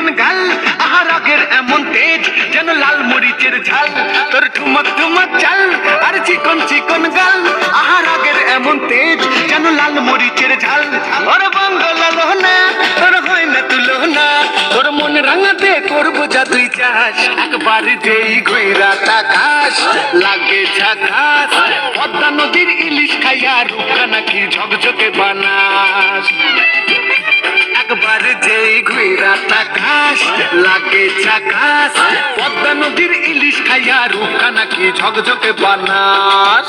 চিকন গাল আহার আগের এমন তেজ যেন লাল মরিচের ঝাল। তোর ঠুমক ঠুমক চাল, আর চিকন চিকন গাল আহার আগের এমন তেজ যেন লাল মরিচের ঝাল। ওর বাঙ্গলা লোহনা তোর হয় না তুলো না তোর মন রাঙাতে করব যা তুই চাস একবার যেই ঘুইরা তাকাস, লাগে ঝাকাস পদ্মা নদীর ইলিশ খাইয়া রূপকা নাকি ঝকঝকে বানাস। একবার যেই ঘুইরা ঘাস লাগে ঝাকাস পদ্মা নদীর ইলিশ খাইয়া রূপকা নাকি ঝকঝকে বানাস।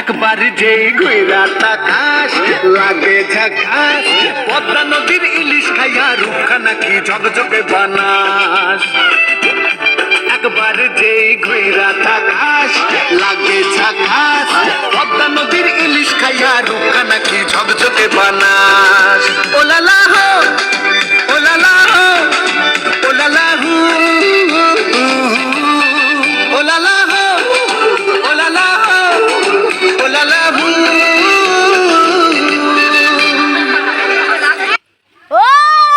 একবার যেই ঘুরা তাকাস, লাগে ঝাকাস, পদ্মা নদীর ইলিশ খাইয়া রূপকা নাকি ঝকঝকে বানাস। একবার যেই ঘুরা তাকাস, লাগে ঝাকাস, পদ্মা নদীর ইলিশ খাইয়া রূপ